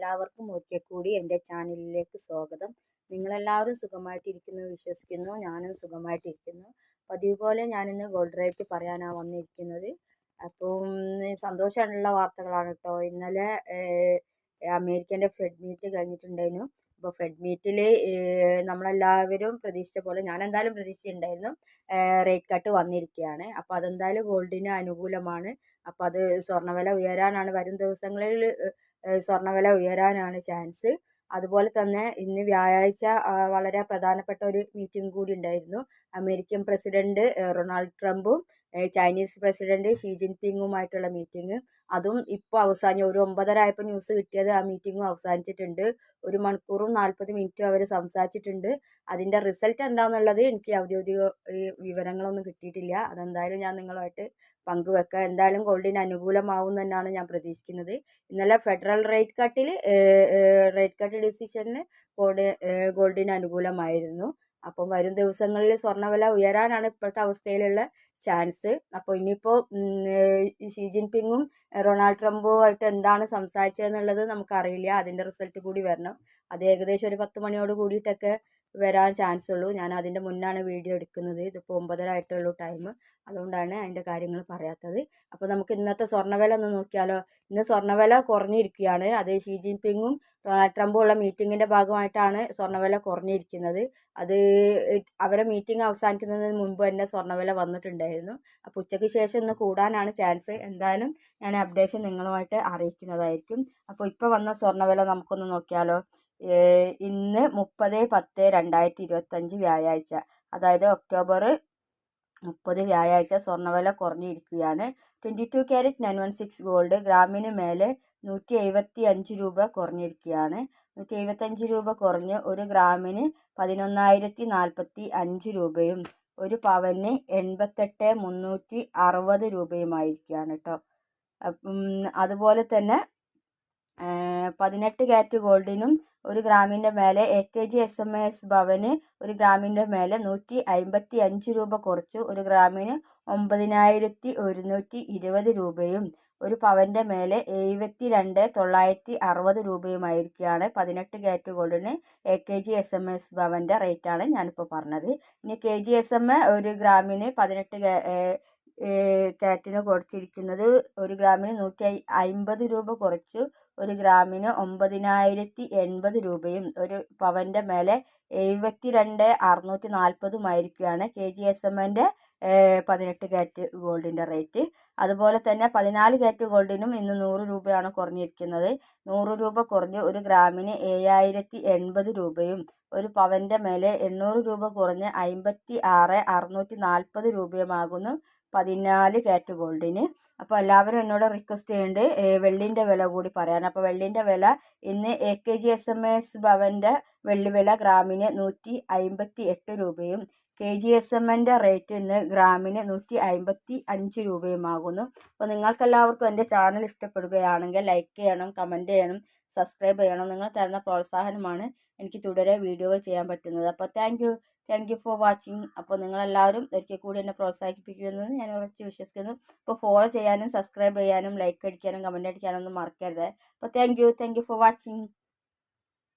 എല്ലാവർക്കും ഒരിക്കൽ കൂടി എന്റെ ചാനലിലേക്ക് സ്വാഗതം. നിങ്ങളെല്ലാവരും സുഖമായിട്ടിരിക്കുന്നു വിശ്വസിക്കുന്നു. ഞാനും സുഖമായിട്ടിരിക്കുന്നു. പതിവ് പോലെ ഞാനിന്ന് ഗോൾഡ് റേറ്റ് പറയാനാണ് വന്നിരിക്കുന്നത്. അപ്പം സന്തോഷമുള്ള വാർത്തകളാണ് കേട്ടോ. ഇന്നലെ അമേരിക്കന്റെ ഫെഡ് മീറ്റ് കഴിഞ്ഞിട്ടുണ്ടായിരുന്നു. അപ്പോൾ ഫെഡ് മീറ്റിൽ നമ്മളെല്ലാവരും പ്രതീക്ഷിച്ച പോലെ ഞാൻ എന്തായാലും പ്രതീക്ഷിച്ചിട്ടുണ്ടായിരുന്നു റേറ്റ് കട്ട് വന്നിരിക്കുകയാണ്. അപ്പോൾ അതെന്തായാലും ഗോൾഡിന് അനുകൂലമാണ്. അപ്പോൾ അത് സ്വർണവില ഉയരാനാണ്. വരും ദിവസങ്ങളിൽ സ്വർണവില ഉയരാനാണ് ചാൻസ് അതുപോലെ തന്നെ ഇന്ന് വ്യാഴാഴ്ച വളരെ പ്രധാനപ്പെട്ട ഒരു മീറ്റിംഗ് കൂടി ഉണ്ടായിരുന്നു. അമേരിക്കൻ പ്രസിഡന്റ് റൊണാൾഡ് ട്രംപും ചൈനീസ് പ്രസിഡന്റ് ഷീ ജിൻപിങ്ങുമായിട്ടുള്ള മീറ്റിംഗ്. അതും ഇപ്പോൾ അവസാനം ഒരു ഒമ്പതര ആയപ്പോൾ ന്യൂസ് കിട്ടിയത് ആ മീറ്റിംഗും അവസാനിച്ചിട്ടുണ്ട്. ഒരു മണിക്കൂറും നാൽപ്പത് മിനിറ്റും അവർ സംസാരിച്ചിട്ടുണ്ട്. അതിന്റെ റിസൾട്ട് എന്താണെന്നുള്ളത് എനിക്ക് ഔദ്യോഗിക വിവരങ്ങളൊന്നും കിട്ടിയിട്ടില്ല. അതെന്തായാലും ഞാൻ നിങ്ങളുമായിട്ട് പങ്കുവെക്കാം. എന്തായാലും ഗോൾഡിന് അനുകൂലമാവും തന്നെയാണ് ഞാൻ പ്രതീക്ഷിക്കുന്നത്. ഇന്നലെ ഫെഡറൽ റേറ്റ് കട്ടിൽ റേറ്റ് കട്ട് ഡിസിഷനിൽ ഗോൾഡ് ഗോൾഡിന് അനുകൂലമായിരുന്നു. അപ്പം വരും ദിവസങ്ങളിൽ സ്വർണവില ഉയരാനാണ് ഇപ്പോഴത്തെ അവസ്ഥയിലുള്ള ചാൻസ് അപ്പോൾ ഇനിയിപ്പോൾ ഷീ ജിൻപിങ്ങും റൊണാൾഡ് ട്രംപുമായിട്ട് എന്താണ് സംസാരിച്ചതെന്നുള്ളത് നമുക്കറിയില്ല. അതിന്റെ റിസൾട്ട് കൂടി വരണം. അത് ഏകദേശം ഒരു പത്ത് മണിയോട് കൂടിയിട്ടൊക്കെ വരാൻ ചാൻസ് ഉള്ളൂ ഞാൻ അതിന്റെ മുന്നാണ് വീഡിയോ എടുക്കുന്നത്. ഇതിപ്പോൾ ഒമ്പതര ആയിട്ടുള്ളൂ ടൈം. അതുകൊണ്ടാണ് അതിന്റെ കാര്യങ്ങൾ പറയാത്തത്. അപ്പോൾ നമുക്ക് ഇന്നത്തെ സ്വർണവില ഒന്ന് നോക്കിയാലോ? ഇന്ന് സ്വർണവില കുറഞ്ഞിരിക്കുകയാണ്. അത് ഷീ ജിൻപിങ്ങും ഡൊണാൾഡ് ട്രംപും ഉള്ള മീറ്റിങ്ങിന്റെ ഭാഗമായിട്ടാണ് സ്വർണവില കുറഞ്ഞിരിക്കുന്നത്. അത് അവരെ മീറ്റിംഗ് അവസാനിക്കുന്നതിന് മുൻപ് തന്നെ സ്വർണവില വന്നിട്ടുണ്ടായിരുന്നു. അപ്പോൾ ഉച്ചയ്ക്ക് ശേഷം ഒന്ന് കൂടാനാണ് ചാൻസ്. എന്തായാലും ഞാൻ അപ്ഡേഷൻ നിങ്ങളുമായിട്ട് അറിയിക്കുന്നതായിരിക്കും. അപ്പോൾ ഇപ്പോൾ വന്ന സ്വർണവില നമുക്കൊന്ന് നോക്കിയാലോ? ഇന്ന് മുപ്പത് പത്ത് രണ്ടായിരത്തി ഇരുപത്തഞ്ച് വ്യാഴാഴ്ച. അതായത് ഒക്ടോബർ മുപ്പത് വ്യാഴാഴ്ച സ്വർണവില കുറഞ്ഞിരിക്കുകയാണ്. Twenty two carat nine one six gold ഗ്രാമിന് മേലെ നൂറ്റി എഴുപത്തി അഞ്ച് രൂപ കുറഞ്ഞിരിക്കുകയാണ്. നൂറ്റി എഴുപത്തഞ്ച് രൂപ കുറഞ്ഞ് ഒരു ഗ്രാമിന് പതിനൊന്നായിരത്തി നാൽപ്പത്തി അഞ്ച് രൂപയും ഒരു പവന് എൺപത്തെട്ട് മുന്നൂറ്റി അറുപത് രൂപയുമായിരിക്കുകയാണ് കേട്ടോ അതുപോലെ തന്നെ പതിനെട്ട് ക്യാരറ്റ് ഗോൾഡിനും ഒരു ഗ്രാമിന്റെ മേലെ A K G S M S ഭവന് ഒരു ഗ്രാമിന്റെ മേലെ നൂറ്റി അൻപത്തി അഞ്ച് രൂപ കുറച്ചു. ഒരു ഗ്രാമിന് ഒമ്പതിനായിരത്തി ഒരുന്നൂറ്റി ഇരുപത് രൂപയും ഒരു പവന്റെ മേലെ എഴുപത്തി രണ്ട് തൊള്ളായിരത്തി അറുപത് രൂപയുമായിരിക്കുകയാണ് പതിനെട്ട് carat ഗോൾഡിന് A K G S M S ഭവന്റെ റേറ്റാണ് ഞാനിപ്പോൾ പറഞ്ഞത്. ഇനി കെ ജി എസ് എം ഒരു ഗ്രാമിന് പതിനെട്ട് കാറ്റിന് കൊടുത്തിരിക്കുന്നത് ഒരു ഗ്രാമിന് നൂറ്റി അൻപത് രൂപ കുറച്ചു. ഒരു ഗ്രാമിന് ഒമ്പതിനായിരത്തി എൺപത് രൂപയും. ഒരു പവന്റെ മേലെ എഴുപത്തി രണ്ട് അറുന്നൂറ്റി നാൽപ്പതുമായിരിക്കുകയാണ് കെ ജി എസ് എമ്മിന്റെ പതിനെട്ട് കാറ്റ് ഗോൾഡിന്റെ റേറ്റ്. അതുപോലെ തന്നെ പതിനാല് കാറ്റ് ഗോൾഡിനും ഇന്ന് നൂറ് രൂപയാണ് കുറഞ്ഞിരിക്കുന്നത്. നൂറ് രൂപ കുറഞ്ഞ് ഒരു ഗ്രാമിന് ഏഴായിരത്തി എൺപത് രൂപയും ഒരു പവന്റെ മേലെ എണ്ണൂറ് രൂപ കുറഞ്ഞ് അമ്പത്തി ആറ് അറുന്നൂറ്റി നാൽപ്പത് രൂപയുമാകുന്നു പതിനാല് കാറ്റ് ഗോൾഡിന്. അപ്പോൾ എല്ലാവരും എന്നോട് റിക്വസ്റ്റ് ചെയ്യുന്നുണ്ട് വെള്ളിന്റെ വില കൂടി പറയാൻ. അപ്പോൾ വെള്ളിന്റെ വില ഇന്ന് A K G S M S ഭവന്റെ വെള്ളി വില ഗ്രാമിന് നൂറ്റി അമ്പത്തി എട്ട് രൂപയും കെ ജി എസ് എമ്മിന്റെ റേറ്റ് ഇന്ന് ഗ്രാമിന് നൂറ്റി അമ്പത്തി അഞ്ച് രൂപയുമാകുന്നു. അപ്പോൾ നിങ്ങൾക്കെല്ലാവർക്കും എന്റെ ചാനൽ ഇഷ്ടപ്പെടുകയാണെങ്കിൽ ലൈക്ക് ചെയ്യണം കമന്റ് ചെയ്യണം സബ്സ്ക്രൈബ് ചെയ്യണം. നിങ്ങൾ തരുന്ന പ്രോത്സാഹനമാണ് എനിക്ക് തുടരെ വീഡിയോകൾ ചെയ്യാൻ പറ്റുന്നത്. അപ്പോൾ thank you thank you for watching അപ്പോൾ നിങ്ങളെല്ലാവരും ഒരിക്കൽ കൂടി എന്നെ പ്രോത്സാഹിപ്പിക്കുമെന്ന് ഞാൻ ഉറച്ച് വിശ്വസിക്കുന്നു. അപ്പോൾ ഫോളോ ചെയ്യാനും സബ്സ്ക്രൈബ് ചെയ്യാനും ലൈക്ക് അടിക്കാനും കമന്റ് അടിക്കാനും ഒന്നും മറക്കരുത്. അപ്പോൾ thank you thank you for watching